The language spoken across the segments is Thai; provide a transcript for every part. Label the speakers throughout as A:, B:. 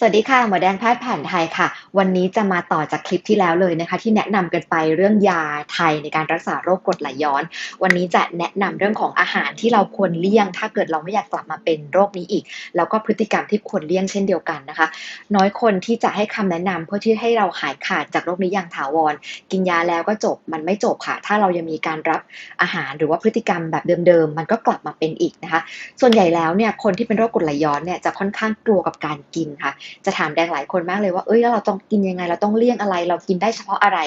A: สวัสดีค่ะ หมอแดงแพทย์แผนไทยค่ะ วันนี้จะมาต่อจากคลิปที่แล้วเลยนะคะ ที่แนะนำกันไปเรื่องยาไทยในการรักษาโรคกรดไหลย้อน วันนี้จะแนะนำเรื่องของอาหารที่เราควรเลี่ยง ถ้าเกิดเราไม่อยากกลับมาเป็นโรคนี้อีก แล้วก็พฤติกรรมที่ควรเลี่ยงเช่นเดียวกันนะคะ น้อยคนที่จะให้คำแนะนำเพื่อที่ให้เราหายขาดจากโรคนี้อย่างถาวร กินยาแล้วก็จบมันไม่จบค่ะ ถ้าเรายังมีการรับอาหารหรือว่าพฤติกรรมแบบเดิมๆมันก็กลับมาเป็นอีกนะคะ ส่วนใหญ่แล้วเนี่ยคนที่เป็นโรคกรดไหลย้อนเนี่ยจะค่อนข้างกลัวกับการกินค่ะจะถามแดงหลายคนมากเลยว่า เอ้ยแล้วเราต้องกินยังไง เราต้องเลี่ยงอะไร เรากินได้เฉพาะอะไร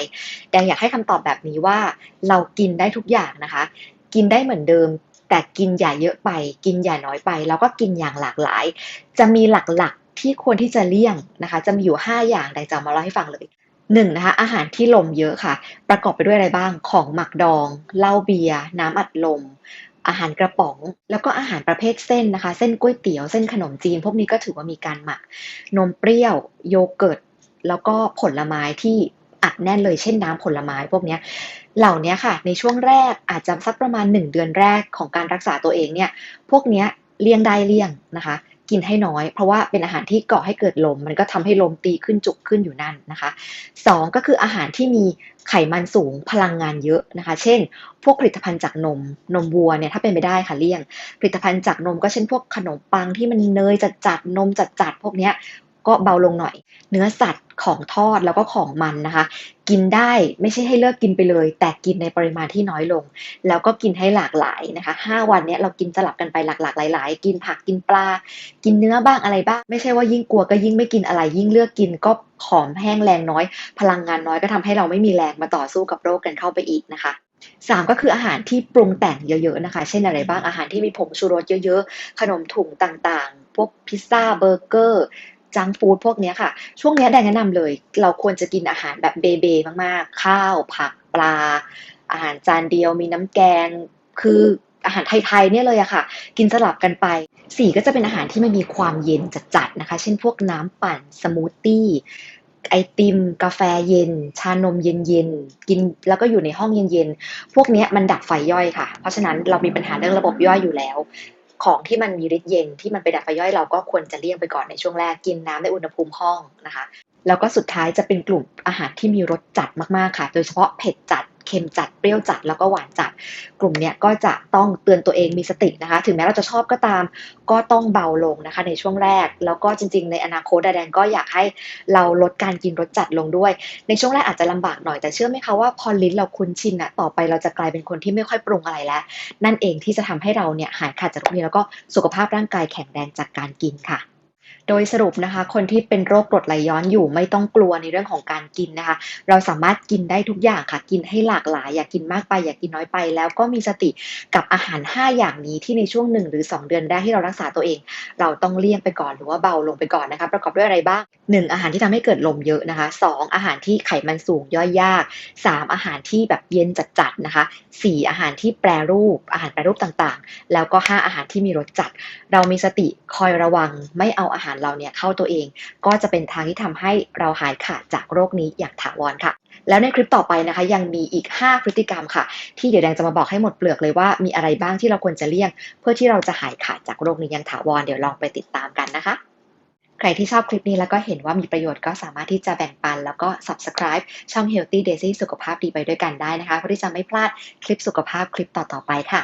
A: แดงอยากให้คำตอบแบบนี้ว่าเรากินได้ทุกอย่างนะคะ กินได้เหมือนเดิม แต่กินอย่าเยอะไป กินอย่าน้อยไป แล้วก็กินอย่างหลากหลาย จะมีหลักๆที่ควรที่จะเลี่ยงนะคะ จะมีอยู่ 5 อย่างแดงจะมาเล่าให้ฟังเลยหนึ่งนะคะอาหารที่ลมเยอะค่ะ ประกอบไปด้วยอะไรบ้างของหมักดองเหล้าเบียร์น้ำอัดลม อาหารกระป๋อง แล้วก็อาหารประเภทเส้นนะคะ เส้นก๋วยเตี๋ยวเส้นขนมจีน พวกนี้ก็ถือว่ามีการหมัก นมเปรี้ยว โยเกิร์ต แล้วก็ผลไม้ที่อัดแน่นเลยเช่นน้ำผลไม้พวกนี้เหล่านี้ค่ะ ในช่วงแรกอาจจะสักประมาณ 1 เดือนแรกของการรักษาตัวเองเนี่ย พวกนี้เลี่ยงได้เลี่ยงนะคะ กินให้น้อย เพราะว่าเป็นอาหารที่ก่อให้เกิดลม มันก็ทำให้ลมตีขึ้นจุกขึ้นอยู่นั่นนะคะ 2 ก็คืออาหารที่มีไขมันสูงพลังงานเยอะนะคะ เช่น พวกผลิตภัณฑ์จากนม นมวัวเนี่ยถ้าเป็นไปได้ค่ะเลี่ยง ผลิตภัณฑ์จากนมก็เช่นพวกขนมปังที่มันเนยจัดจัดนมจัดจัดพวกเนี้ย ก็เบาลงหน่อย เนื้อสัตว์ของทอดแล้วก็ของมันนะคะ กินได้ไม่ใช่ให้เลิกกินไปเลย แต่กินในปริมาณที่น้อยลง แล้วก็กินให้หลากหลายนะคะ 5 วันนี้เรากินสลับกันไปหลากๆหลาย ๆ กินผักกินปลา กินเนื้อบ้างอะไรบ้าง ไม่ใช่ว่ายิ่งกลัวก็ยิ่งไม่กินอะไร ยิ่งเลือกกินก็ผอมแห้งแรงน้อย พลังงานน้อยก็ทำให้เราไม่มีแรงมาต่อสู้กับโรคกันเข้าไปอีกนะคะ3ก็คืออาหารที่ปรุงแต่งเยอะๆนะคะ เช่นอะไรบ้างอาหารที่มีผงชูรสเยอะๆ ขนมถุงต่างๆ พวกพิซซ่าเบอร์เกอร์ จังฟู้ดพวกนี้ค่ะ ช่วงนี้แดงแนะนำเลย เราควรจะกินอาหารแบบเบๆมากๆ ข้าวผักปลา อาหารจานเดียวมีน้ำแกง คืออาหารไทยๆเนี่ยเลยอะค่ะ กินสลับกันไป4ก็จะเป็นอาหารที่มันมีความเย็นจัดๆนะคะ เช่นพวกน้ำปั่นสมูทตี้ไอติม กาแฟเย็น ชานมเย็นๆกินแล้วก็อยู่ในห้องเย็นๆพวกนี้มันดับไฟย่อยค่ะ เพราะฉะนั้นเรามีปัญหาเรื่องระบบย่อยอยู่แล้ว ของที่มันมีฤทธิ์เย็นที่มันไปดับไฟย่อยเราก็ควรจะเลี่ยงไปก่อนในช่วงแรกกินน้ำในอุณหภูมิห้องนะคะ แล้วก็สุดท้ายจะเป็นกลุ่มอาหารที่มีรสจัดมากๆค่ะ โดยเฉพาะเผ็ดจัด ค็มจัดเปรี้ยวจัดแล้วก็หวานจัด กลุ่มเนี้ยก็จะต้องเตือนตัวเองมีสตินะคะ ถึงแม้เราจะชอบก็ตาม ก็ต้องเบาลงนะคะ ในช่วงแรก แล้วก็จริง ๆ ในอนาคตแดงก็อยากให้เราลดการกินรสจัดลงด้วย ในช่วงแรกอาจจะลำบากหน่อยแต่เชื่อไหมคะว่าพอลิ้นเราคุ้นชินน่ะต่อไปเราจะกลายเป็นคนที่ไม่ค่อยปรุงอะไรแล้ว นั่นเองที่จะทำให้เราเนี่ยหายขาดจากโรคนี้แล้วก็สุขภาพร่างกายแข็งแรงจากการกินค่ะ โดยสรุปนะคะ คนที่เป็นโรคกรดไหลย้อนอยู่ไม่ต้องกลัวในเรื่องของการกินนะคะ เราสามารถกินได้ทุกอย่างค่ะ กินให้หลากหลาย อย่ากินมากไป อย่ากินน้อยไป แล้วก็มีสติกับอาหาร 5 อย่างนี้ที่ในช่วง 1 หรือ 2 เดือนแรกที่เรารักษาตัวเอง เราต้องเลี่ยงไปก่อนหรือว่าเบาลงไปก่อนนะคะ ประกอบด้วยอะไรบ้าง 1 อาหารที่ทำให้เกิดลมเยอะนะคะ 2 อาหารที่ไขมันสูงย่อยยาก 3 อาหารที่แบบเย็นจัดๆนะคะ 4 อาหารที่แปรรูป อาหารแปรรูปต่างๆ แล้วก็ 5 อาหารที่มีรสจัด เรามีสติคอยระวังไม่เอาอาหารเราเนี่ยเข้าตัวเอง ก็จะเป็นทางที่ทำให้เราหายขาดจากโรคนี้อย่างถาวรค่ะ แล้วในคลิปต่อไปนะคะยังมีอีก 5 พฤติกรรมค่ะ ที่เดี๋ยวแดงจะมาบอกให้หมดเปลือกเลยว่ามีอะไรบ้างที่เราควรจะเลี่ยง เพื่อที่เราจะหายขาดจากโรคนี้อย่างถาวรเดี๋ยวลองไปติดตามกันนะคะใครที่ชอบคลิปนี้แล้วก็เห็นว่ามีประโยชน์ก็สามารถที่จะแบ่งปัน แล้วก็ subscribe ช่อง Healthy Daisy สุขภาพดีไปด้วยกันได้นะคะ เพื่อที่จะไม่พลาดคลิปสุขภาพคลิปต่อๆไปค่ะ